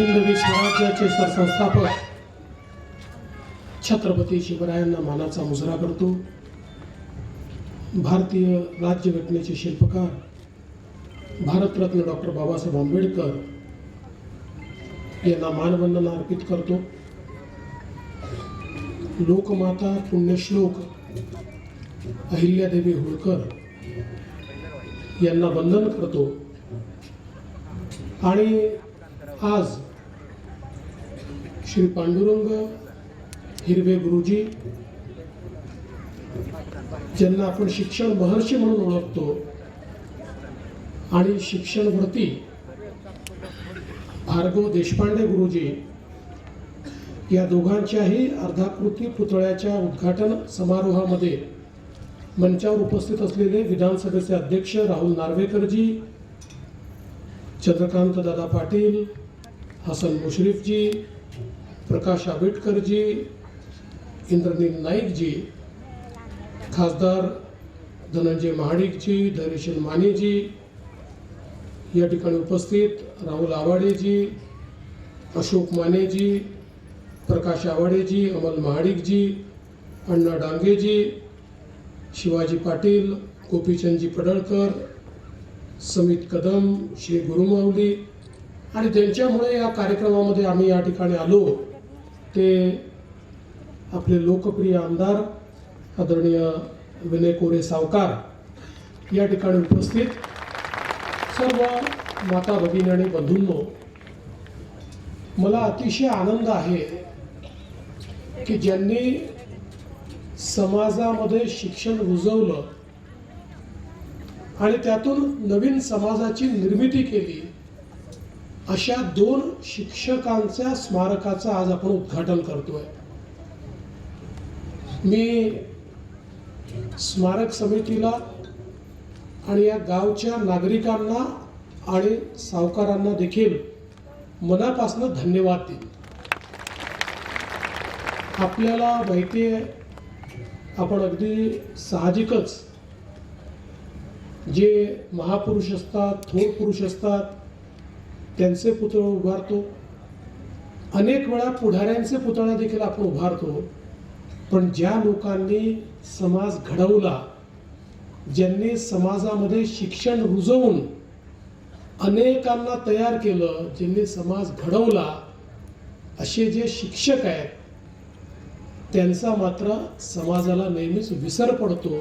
हिंदवी स्वराज्याचे सरसंस्थापक छत्रपती शिवरायांना मानाचा मुजरा करतो. भारतीय राज्यघटनेचे शिल्पकार भारतरत्न डॉक्टर बाबासाहेब आंबेडकर यांना मानवंदना अर्पित करतो. लोकमाता पुण्यश्लोक अहिल्यादेवी होळकर यांना वंदन करतो. आणि आज श्री पांडुरंग हिरवे गुरुजी ज्यांना आपण शिक्षण महर्षी म्हणून ओळखतो आणि शिक्षण व्रती भार्गव देशपांडे गुरुजी या दोघांच्याही अर्धाकृती पुतळ्याच्या उद्घाटन समारोहामध्ये मंचावर उपस्थित असलेले विधानसभेचे अध्यक्ष राहुल नार्वेकरजी चंद्रकांत दादा पाटील हसन मुश्रीफजी प्रकाश आंबेडकरजी इंद्रनील नाईकजी खासदार धनंजय महाडिकजी धैर्यशील मानेजी या ठिकाणी उपस्थित राहुल आवाडेजी अशोक मानेजी प्रकाश आवाडेजी अमल महाडिकजी अण्णा डांगेजी शिवाजी पाटील गोपीचंदजी पडळकर समित कदम श्री गुरुमावली आणि त्यांच्यामुळे या कार्यक्रमामध्ये आम्ही या ठिकाणी आलो. ते आपले लोकप्रिय आमदार आदरणीय विनय कोरे सावकार या ठिकाणी उपस्थित. सर्व माता भगिनी आणि बंधूंनो मला अतिशय आनंद आहे की ज्यांनी समाजामध्ये शिक्षण रुजवलं आणि त्यातून नवीन समाजाची निर्मिती केली अशा दोन शिक्षकांच्या स्मारकाचं आज आपण उद्घाटन करतोय. मी स्मारक समितीला आणि या गावच्या नागरिकांना आणि सावकारांना देखील मनापासून धन्यवाद देईन. आपल्याला माहिती आहे आपण अगदी साहजिकच जे महापुरुष असतात थोर पुरुष असतात त्यांचे पुतळे उभारतो. अनेक वेळा पुढाऱ्यांचे पुतळे देखील आपण उभारतो. पण ज्या लोकांनी समाज घडवला ज्यांनी समाजामध्ये शिक्षण रुजवून अनेकांना तयार केलं ज्यांनी समाज घडवला असे जे शिक्षक आहेत त्यांचा मात्र समाजाला नेहमीच विसर पडतो.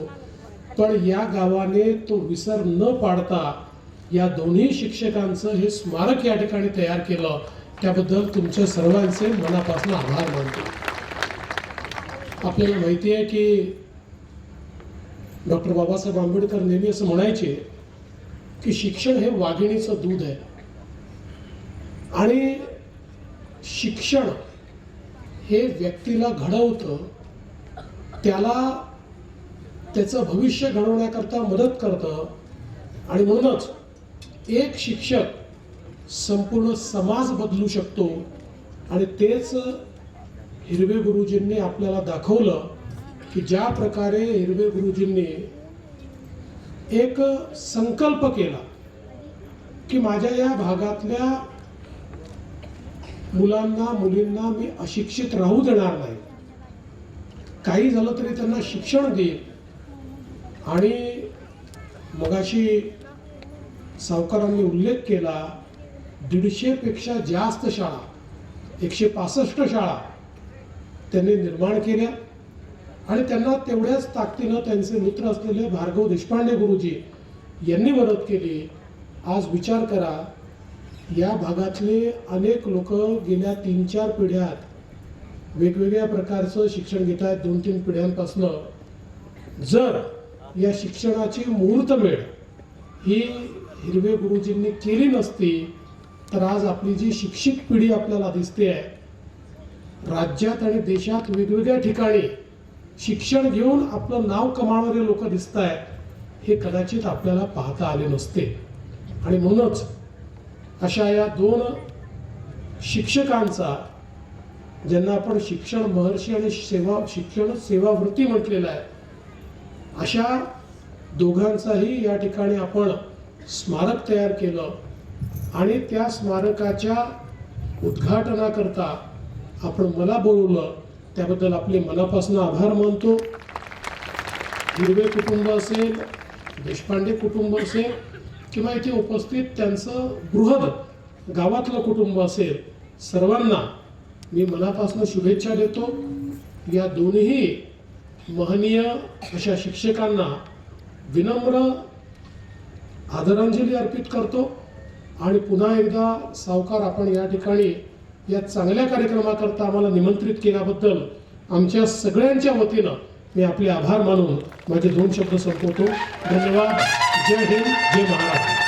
पण या गावाने तो विसर न पाडता या दोन्ही शिक्षकांचं हे स्मारक या ठिकाणी तयार केलं त्याबद्दल तुमच्या सर्वांचे मनापासून आभार मानतो. आपल्याला माहिती आहे की डॉक्टर बाबासाहेब आंबेडकर नेहमी असं म्हणायचे की शिक्षण हे वाघिणीचं दूध आहे. आणि शिक्षण हे व्यक्तीला घडवतं त्याला त्याचं भविष्य घडवण्याकरता मदत करतं आणि म्हणूनच एक शिक्षक संपूर्ण समाज बदलू शकतो आणि तेच हिरवे गुरुजींनी आपल्याला दाखवलं की ज्या प्रकारे हिरवे गुरुजींनी एक संकल्प केला की माझ्या या भागातल्या मुलांना मुलींना मी अशिक्षित राहू देणार नाही. काही झालं तरी त्यांना शिक्षण देईल. आणि मगाशी सावकारांनी उल्लेख केला दीडशेपेक्षा जास्त शाळा एकशे पासष्ट शाळा त्यांनी निर्माण केल्या. आणि त्यांना तेवढ्याच ताकदीनं त्यांचे मित्र असलेले भार्गव देशपांडे गुरुजी यांनी मदत केली. आज विचार करा या भागातले अनेक लोक गेल्या तीन चार पिढ्यात वेगवेगळ्या प्रकारचं शिक्षण घेत आहेत दोन तीन पिढ्यांपासनं. जर या शिक्षणाची मुहूर्तमेळ ही हिरवे गुरुजींनी केली नसती तर आज आपली जी शिक्षित पिढी आपल्याला दिसते आहे राज्यात आणि देशात वेगवेगळ्या ठिकाणी शिक्षण घेऊन आपलं नाव कमावणारे लोक दिसत आहेत हे कदाचित आपल्याला पाहता आले नसते. आणि म्हणूनच अशा या दोन शिक्षकांचा ज्यांना आपण शिक्षण महर्षी आणि सेवा शिक्षण सेवावृत्ती म्हटलेलं आहे अशा दोघांचाही या ठिकाणी आपण स्मारक तयार केलं आणि त्या स्मारकाच्या उद्घाटनाकरता आपण मला बोलवलं त्याबद्दल आपले मनापासून आभार मानतो. हिरवे कुटुंब असेल देशपांडे कुटुंब असेल किंवा इथे उपस्थित त्यांचं बृहद गावातलं कुटुंब असेल सर्वांना मी मनापासून शुभेच्छा देतो. या दोन्ही महनीय अशा शिक्षकांना विनम्र आदरांजली अर्पित करतो आणि पुन्हा एकदा सावकार आपण या ठिकाणी या चांगल्या कार्यक्रमाकरता आम्हाला निमंत्रित केल्याबद्दल आमच्या सगळ्यांच्या वतीनं मी आपले आभार मानून माझे दोन शब्द संपवतो. धन्यवाद. जय हिंद. जय महाराष्ट्र.